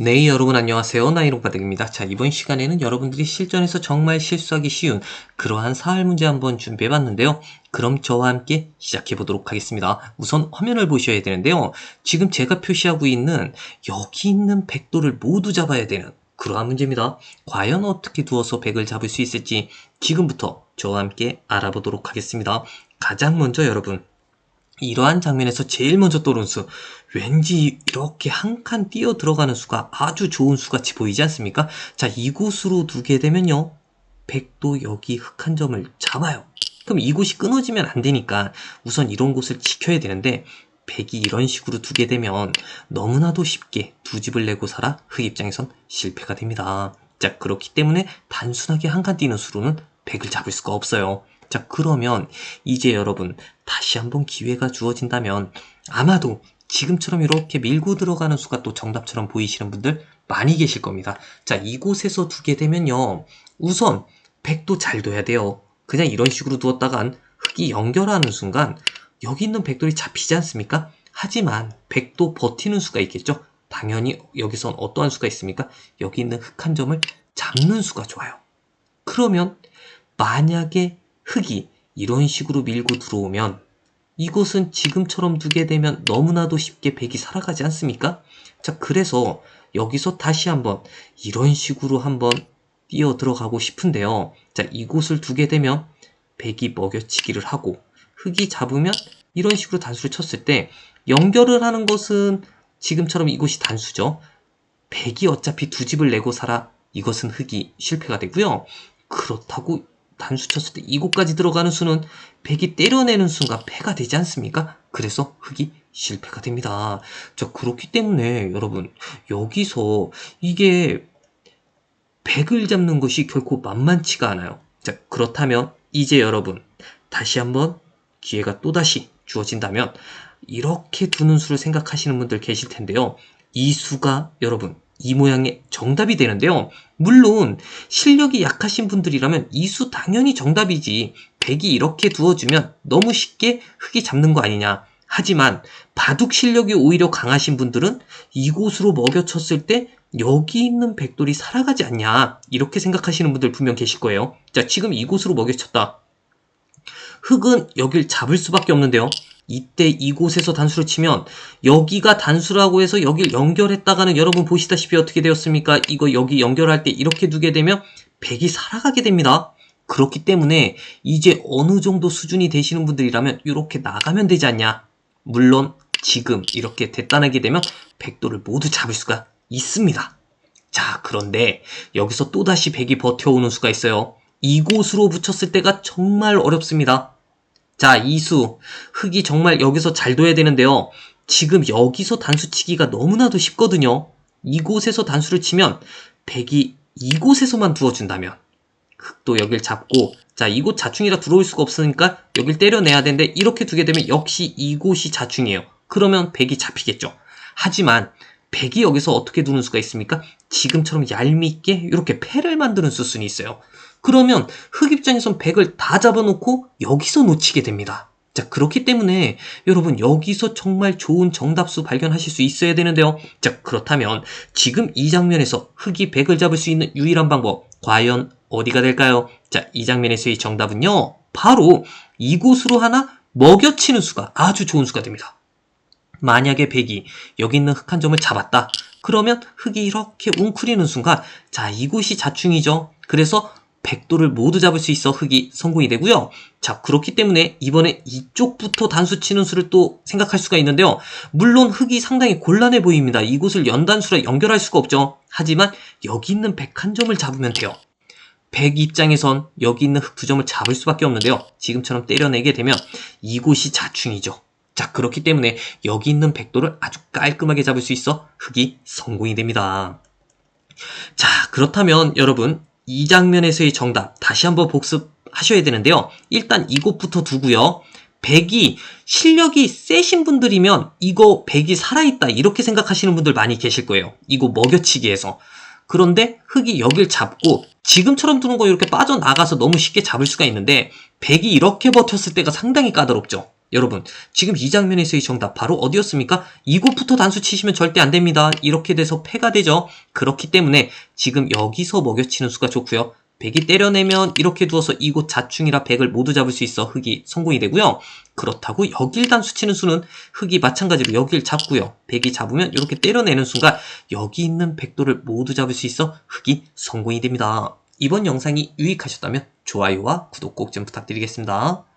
네, 여러분 안녕하세요. 나이롱바닥입니다. 자, 이번 시간에는 여러분들이 실전에서 정말 실수하기 쉬운 그러한 사활 문제 한번 준비해 봤는데요. 그럼 저와 함께 시작해 보도록 하겠습니다. 우선 화면을 보셔야 되는데요. 지금 제가 표시하고 있는 여기 있는 백도를 모두 잡아야 되는 그러한 문제입니다. 과연 어떻게 두어서 백을 잡을 수 있을지 지금부터 저와 함께 알아보도록 하겠습니다. 가장 먼저 여러분 이러한 장면에서 제일 먼저 떠오른 수 왠지 이렇게 한 칸 뛰어 들어가는 수가 아주 좋은 수같이 보이지 않습니까? 자 이곳으로 두게 되면요. 백도 여기 흑 한 점을 잡아요. 그럼 이곳이 끊어지면 안 되니까 우선 이런 곳을 지켜야 되는데 백이 이런 식으로 두게 되면 너무나도 쉽게 두 집을 내고 살아 흑 입장에선 실패가 됩니다. 자 그렇기 때문에 단순하게 한 칸 뛰는 수로는 백을 잡을 수가 없어요 자 그러면 이제 여러분 다시 한번 기회가 주어진다면 아마도 지금처럼 이렇게 밀고 들어가는 수가 또 정답처럼 보이시는 분들 많이 계실 겁니다. 자 이곳에서 두게 되면요 우선 백도 잘 둬야 돼요. 그냥 이런 식으로 두었다간 흙이 연결하는 순간 여기 있는 백돌이 잡히지 않습니까? 하지만 백도 버티는 수가 있겠죠? 당연히 여기선 어떠한 수가 있습니까? 여기 있는 흙한 점을 잡는 수가 좋아요. 그러면 만약에 흙이 이런 식으로 밀고 들어오면 이곳은 지금처럼 두게 되면 너무나도 쉽게 백이 살아가지 않습니까? 자, 그래서 여기서 다시 한번 이런 식으로 한번 뛰어 들어가고 싶은데요. 자, 이곳을 두게 되면 백이 먹여치기를 하고 흙이 잡으면 이런 식으로 단수를 쳤을 때 연결을 하는 것은 지금처럼 이곳이 단수죠. 백이 어차피 두 집을 내고 살아 이것은 흙이 실패가 되고요. 그렇다고 단수 쳤을 때 이곳까지 들어가는 수는 백이 때려내는 순간 패가 되지 않습니까? 그래서 흑이 실패가 됩니다. 자, 그렇기 때문에 여러분, 여기서 이게 백을 잡는 것이 결코 만만치가 않아요. 자, 그렇다면 이제 여러분, 다시 한번 기회가 또다시 주어진다면 이렇게 두는 수를 생각하시는 분들 계실 텐데요. 이 수가 여러분 이 모양의 정답이 되는데요. 물론 실력이 약하신 분들이라면 이 수 당연히 정답이지. 백이 이렇게 두어주면 너무 쉽게 흙이 잡는 거 아니냐. 하지만 바둑 실력이 오히려 강하신 분들은 이곳으로 먹여쳤을 때 여기 있는 백돌이 살아가지 않냐. 이렇게 생각하시는 분들 분명 계실 거예요. 자, 지금 이곳으로 먹여쳤다. 흙은 여길 잡을 수밖에 없는데요. 이때 이곳에서 단수를 치면 여기가 단수라고 해서 여길 연결했다가는 여러분 보시다시피 어떻게 되었습니까? 이거 여기 연결할 때 이렇게 두게 되면 백이 살아가게 됩니다. 그렇기 때문에 이제 어느 정도 수준이 되시는 분들이라면 이렇게 나가면 되지 않냐? 물론 지금 이렇게 대단하게 되면 백도를 모두 잡을 수가 있습니다. 자, 그런데 여기서 또다시 백이 버텨오는 수가 있어요. 이곳으로 붙였을 때가 정말 어렵습니다. 자, 이수. 흙이 정말 여기서 잘 둬야 되는데요. 지금 여기서 단수 치기가 너무나도 쉽거든요. 이곳에서 단수를 치면 백이 이곳에서만 두어준다면 흙도 여길 잡고 자 이곳 자충이라 들어올 수가 없으니까 여길 때려내야 되는데 이렇게 두게 되면 역시 이곳이 자충이에요. 그러면 백이 잡히겠죠. 하지만 백이 여기서 어떻게 두는 수가 있습니까? 지금처럼 얄밉게 이렇게 패를 만드는 수순이 있어요. 그러면 흑 입장에선 100을 다 잡아놓고 여기서 놓치게 됩니다. 자, 그렇기 때문에 여러분 여기서 정말 좋은 정답수 발견하실 수 있어야 되는데요. 자, 그렇다면 지금 이 장면에서 흑이 100을 잡을 수 있는 유일한 방법 과연 어디가 될까요? 자, 이 장면에서의 정답은요. 바로 이곳으로 하나 먹여치는 수가 아주 좋은 수가 됩니다. 만약에 100이 여기 있는 흑한 점을 잡았다. 그러면 흑이 이렇게 웅크리는 순간 자, 이곳이 자충이죠. 그래서 백도를 모두 잡을 수 있어 흑이 성공이 되고요. 자, 그렇기 때문에 이번에 이쪽부터 단수 치는 수를 또 생각할 수가 있는데요. 물론 흑이 상당히 곤란해 보입니다. 이곳을 연단수라 연결할 수가 없죠. 하지만 여기 있는 백 한 점을 잡으면 돼요. 백 입장에선 여기 있는 흑두 점을 잡을 수밖에 없는데요. 지금처럼 때려내게 되면 이곳이 자충이죠. 자, 그렇기 때문에 여기 있는 백도를 아주 깔끔하게 잡을 수 있어 흑이 성공이 됩니다. 자, 그렇다면 여러분 이 장면에서의 정답 다시 한번 복습하셔야 되는데요. 일단 이곳부터 두고요. 백이 실력이 세신 분들이면 이거 백이 살아있다 이렇게 생각하시는 분들 많이 계실 거예요. 이거 먹여치기해서. 그런데 흙이 여길 잡고 지금처럼 두는 거 이렇게 빠져나가서 너무 쉽게 잡을 수가 있는데 백이 이렇게 버텼을 때가 상당히 까다롭죠. 여러분, 지금 이 장면에서의 정답 바로 어디였습니까? 이곳부터 단수 치시면 절대 안 됩니다. 이렇게 돼서 패가 되죠. 그렇기 때문에 지금 여기서 먹여치는 수가 좋고요. 백이 때려내면 이렇게 두어서 이곳 자충이라 백을 모두 잡을 수 있어 흑이 성공이 되고요. 그렇다고 여길 단수 치는 수는 흑이 마찬가지로 여길 잡고요. 백이 잡으면 이렇게 때려내는 순간 여기 있는 백도를 모두 잡을 수 있어 흑이 성공이 됩니다. 이번 영상이 유익하셨다면 좋아요와 구독 꼭 좀 부탁드리겠습니다.